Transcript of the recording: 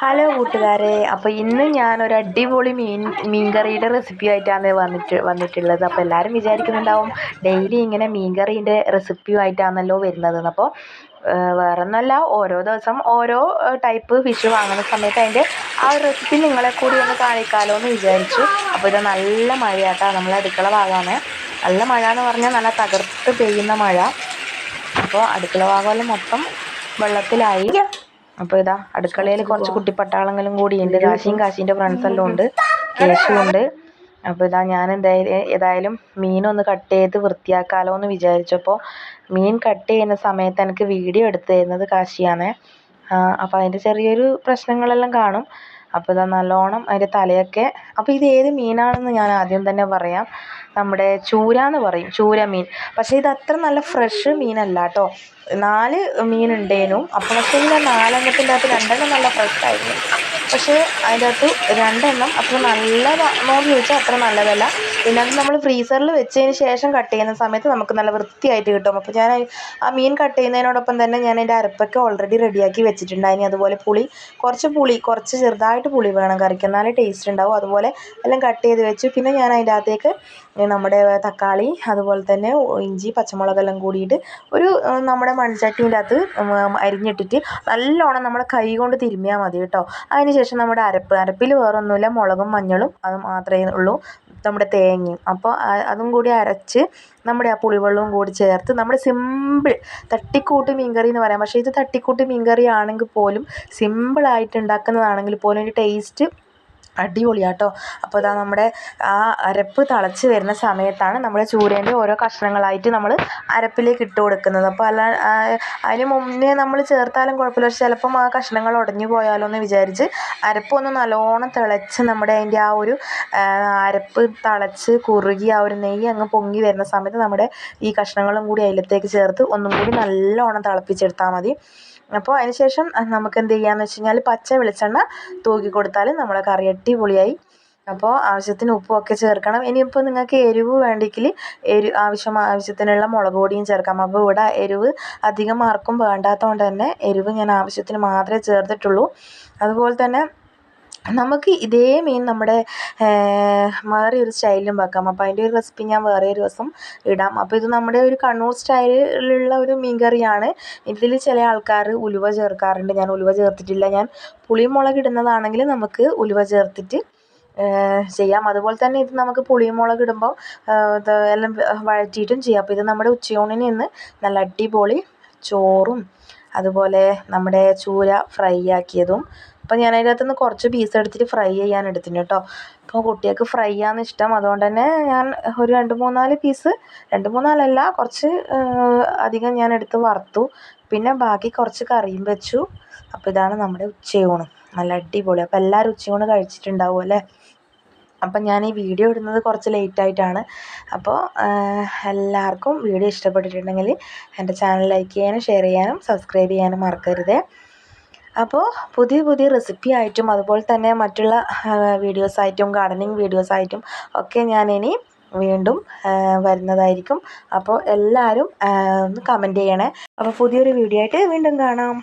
Hello കൂട്ടുകാരെ. അപ്പോൾ ഇന്ന് ഞാനൊരു അടിപൊളി മീൻ മീൻകറിയുടെ റെസിപ്പി ആയിട്ടാണ് വന്നിട്ട് വന്നിട്ടുള്ളത്. അപ്പോൾ എല്ലാവരും വിചാരിക്കുന്നുണ്ടാവും ഡെയിലി ഇങ്ങനെ മീൻകറീന്റെ റെസിപ്പിയുമായിട്ടാണല്ലോ വരുന്നത്. അപ്പോൾ വേറെ ഒന്നുമല്ല ഓരോ ദിവസം ഓരോ ടൈപ്പ് ഫിഷ് വാങ്ങുന്ന സമയത്ത് അതിന്റെ ആ ഒരു റെസിപ്പി നിങ്ങളെ കൂടി ഒന്ന് കാണിക്കാമല്ലോ എന്ന് വിചാരിച്ചു. അപ്പോൾ ഇത് നല്ല മഴയാട്ടോ. നമ്മൾ അടുക്കള ഭാഗമാണ്. നല്ല മഴ എന്ന് പറഞ്ഞാൽ നല്ല തകർത്ത് പെയ്യുന്ന മഴ. അപ്പോൾ അടുക്കള ഭാഗമെല്ലാം മൊത്തം വെള്ളത്തിലായി. അപ്പോൾ ഇതാ അടുക്കളയിൽ കുറച്ച് കുട്ടിപ്പട്ടാളങ്ങളും കൂടി ഉണ്ട്. കാശിയും കാശീന്റെ ഫ്രണ്ട്സെല്ലാം ഉണ്ട്. കേശും ഉണ്ട്. അപ്പോൾ ഇതാ ഞാൻ എന്തായാലും ഏതായാലും മീനൊന്ന് കട്ട് ചെയ്ത് വൃത്തിയാക്കാലോ എന്ന് വിചാരിച്ചപ്പോൾ മീൻ കട്ട് ചെയ്യുന്ന സമയത്ത് എനിക്ക് വീഡിയോ എടുത്തു തരുന്നത് കാശിയാണ് അപ്പോൾ അതിന്റെ ചെറിയൊരു പ്രശ്നങ്ങളെല്ലാം കാണും. അപ്പോൾ ഇതാ നല്ലോണം അതിന്റെ തലയൊക്കെ അപ്പോൾ ഇത് ഏത് മീനാണെന്ന് ഞാൻ ആദ്യം തന്നെ പറയാം. നമ്മുടെ ചൂര എന്ന് പറയും ചൂര മീൻ. പക്ഷേ ഇത് അത്ര നല്ല ഫ്രഷ് മീനല്ല കേട്ടോ നാല് മീനുണ്ടേനും. അപ്പോൾ പക്ഷേ ഈ നാലെണ്ണത്തിന്റെ അകത്ത് രണ്ടെണ്ണം നല്ല ഫ്രഷ് ആയിരുന്നു. പക്ഷേ അതിനകത്ത് രണ്ടെണ്ണം അത്ര നല്ലതാണോ എന്ന് ചോദിച്ചാൽ അത്ര നല്ലതല്ല. അത് നമ്മൾ ഫ്രീസറിൽ വെച്ചതിന് ശേഷം കട്ട് ചെയ്യുന്ന സമയത്ത് നമുക്ക് നല്ല വൃത്തിയായിട്ട് കിട്ടും. അപ്പോൾ ഞാൻ ആ മീൻ കട്ട് ചെയ്യുന്നതിനോടൊപ്പം തന്നെ ഞാൻ അതിന്റെ അരപ്പൊക്കെ ഓൾറെഡി റെഡിയാക്കി വെച്ചിട്ടുണ്ടായിരുന്നു അതുപോലെ പുളി കുറച്ച് പുളി കുറച്ച് ചെറുതായിട്ട് പുളി വേണം കറിക്ക്. എന്നാലേ ടേസ്റ്റ് ഉണ്ടാവും അതുപോലെ എല്ലാം കട്ട് ചെയ്ത് വെച്ചു. പിന്നെ ഞാൻ അതിന്റെ അകത്തേക്ക് നമ്മുടെ തക്കാളി അതുപോലെ തന്നെ ഇഞ്ചി പച്ചമുളകെല്ലാം കൂടിയിട്ട് ഒരു നമ്മുടെ മൺചട്ടിന്റെ അകത്ത് അരിഞ്ഞിട്ടിട്ട് നല്ലോണം നമ്മുടെ കൈ കൊണ്ട് തിരുമ്മിയാൽ മതി കേട്ടോ. അതിന് ശേഷം നമ്മുടെ അരപ്പ് അരപ്പിൽ വേറൊന്നുമില്ല. മുളകും മഞ്ഞളും അത് മാത്രമേ ഉള്ളൂ. നമ്മുടെ തേങ്ങയും. അപ്പോൾ അതും കൂടി അരച്ച് നമ്മുടെ ആ പുളിവെള്ളവും കൂടി ചേർത്ത് നമ്മുടെ സിമ്പിൾ തട്ടിക്കൂട്ട് മീൻകറി എന്ന് പറയാം. പക്ഷേ ഇത് തട്ടിക്കൂട്ട് മീൻകറി ആണെങ്കിൽ പോലും സിമ്പിളായിട്ട് ഉണ്ടാക്കുന്നതാണെങ്കിൽ പോലും അതിന്റെ ടേസ്റ്റ് അടിപൊളിയാട്ടോ. അപ്പോൾ ഇതാ നമ്മുടെ ആ അരപ്പ് തിളച്ച് വരുന്ന സമയത്താണ് നമ്മൾ ചൂരേന്റെ ഓരോ കഷ്ണങ്ങളായിട്ട് നമ്മൾ അരപ്പിലേക്ക് ഇട്ട് കൊടുക്കുന്നത്. അപ്പോൾ അല്ല അതിന് മുന്നേ നമ്മൾ ചേർത്താലും കുഴപ്പമില്ല. പക്ഷെ ചിലപ്പം ആ കഷ്ണങ്ങൾ ഉടഞ്ഞു പോയാലോ എന്ന് വിചാരിച്ച് അരപ്പൊന്ന് നല്ലോണം തിളച്ച് നമ്മുടെ അതിന്റെ ആ ഒരു അരപ്പ് തിളച്ച് കുറുകി ആ ഒരു നെയ്യ് അങ്ങ് പൊങ്ങി വരുന്ന സമയത്ത് നമ്മുടെ ഈ കഷ്ണങ്ങളും കൂടി അതിലത്തേക്ക് ചേർത്ത് ഒന്നും കൂടി നല്ലോണം തിളപ്പിച്ചെടുത്താൽ മതി. അപ്പോൾ അതിന് ശേഷം നമുക്ക് എന്ത് ചെയ്യാമെന്ന് വെച്ച് കഴിഞ്ഞാൽ പച്ച വെളിച്ചെണ്ണ തൂക്കി കൊടുത്താൽ നമ്മുടെ കറി അടിപൊളിയായി. അപ്പോൾ ആവശ്യത്തിന് ഉപ്പുമൊക്കെ ചേർക്കണം. ഇനിയിപ്പോൾ നിങ്ങൾക്ക് എരിവ് വേണ്ടെങ്കിൽ എരി ആവശ്യം ആവശ്യത്തിനുള്ള മുളക് പൊടിയും ചേർക്കാം. അപ്പോൾ ഇവിടെ എരിവ് അധികം ആർക്കും വേണ്ടാത്തതുകൊണ്ട് തന്നെ എരിവ് ഞാൻ ആവശ്യത്തിന് മാത്രമേ ചേർത്തിട്ടുള്ളൂ. അതുപോലെ തന്നെ നമുക്ക് ഇതേ മീൻ നമ്മുടെ വേറെ ഒരു സ്റ്റൈലിലും വെക്കാം. അപ്പോൾ അതിന്റെ ഒരു റെസിപ്പി ഞാൻ വേറെ ഒരു ദിവസം ഇടാം. അപ്പോൾ ഇത് നമ്മുടെ ഒരു കണ്ണൂർ സ്റ്റൈലിലുള്ള ഒരു മീൻ കറിയാണ്. ഇതിൽ ചില ആൾക്കാർ ഉലുവ ചേർക്കാറുണ്ട്. ഞാൻ ഉലുവ ചേർത്തിട്ടില്ല. ഞാൻ പുളിമുളക് ഇടുന്നതാണെങ്കിൽ നമുക്ക് ഉലുവ ചേർത്തിട്ട് ചെയ്യാം. അതുപോലെ തന്നെ ഇത് നമുക്ക് പുളിമുളക് ഇടുമ്പോൾ എല്ലാം വഴറ്റിയിട്ടും ചെയ്യാം. അപ്പോൾ ഇത് നമ്മുടെ ഉച്ചയൂണിന് ഇന്ന് നല്ല അടിപൊളി ചോറും അതുപോലെ നമ്മുടെ ചൂര ഫ്രൈ ആക്കിയതും അപ്പോൾ ഞാൻ അതിന്റെ കുറച്ച് പീസ് എടുത്തിട്ട് ഫ്രൈ ചെയ്യാൻ എടുത്തിന് കേട്ടോ അപ്പോൾ കുട്ടികൾക്ക് ഫ്രൈ ആണ് ഇഷ്ടം. അതുകൊണ്ട് തന്നെ ഞാൻ ഒരു രണ്ട് മൂന്നാൽ പീസ് രണ്ട് മൂന്നാലല്ല കുറച്ച് അധികം ഞാൻ എടുത്ത് വറുത്തു. പിന്നെ ബാക്കി കുറച്ച് കറിയും വെച്ചു. അപ്പോൾ ഇതാണ് നമ്മുടെ ഉച്ചയൂണ്. നല്ല അടിപൊളി. അപ്പോൾ എല്ലാവരും ഉച്ചയൂണ് കഴിച്ചിട്ടുണ്ടാവും അല്ലേ? അപ്പം ഞാൻ ഈ വീഡിയോ ഇടുന്നത് കുറച്ച് ലേറ്റ് ആയിട്ടാണ്. അപ്പോൾ എല്ലാവർക്കും വീഡിയോ ഇഷ്ടപ്പെട്ടിട്ടുണ്ടെങ്കിൽ എന്റെ ചാനൽ ലൈക്ക് ചെയ്യാനും ഷെയർ ചെയ്യാനും സബ്സ്ക്രൈബ് ചെയ്യാനും മറക്കരുത്. അപ്പോൾ പുതിയ പുതിയ റെസിപ്പി ആയിട്ടും അതുപോലെ തന്നെ മറ്റുള്ള വീഡിയോസായിട്ടും ഗാർഡനിങ് വീഡിയോസായിട്ടും ഒക്കെ ഞാൻ ഇനി വീണ്ടും വരുന്നതായിരിക്കും. അപ്പോൾ എല്ലാവരും ഒന്ന് കമന്റ് ചെയ്യണേ. അപ്പോൾ പുതിയൊരു വീഡിയോ ആയിട്ട് വീണ്ടും കാണാം.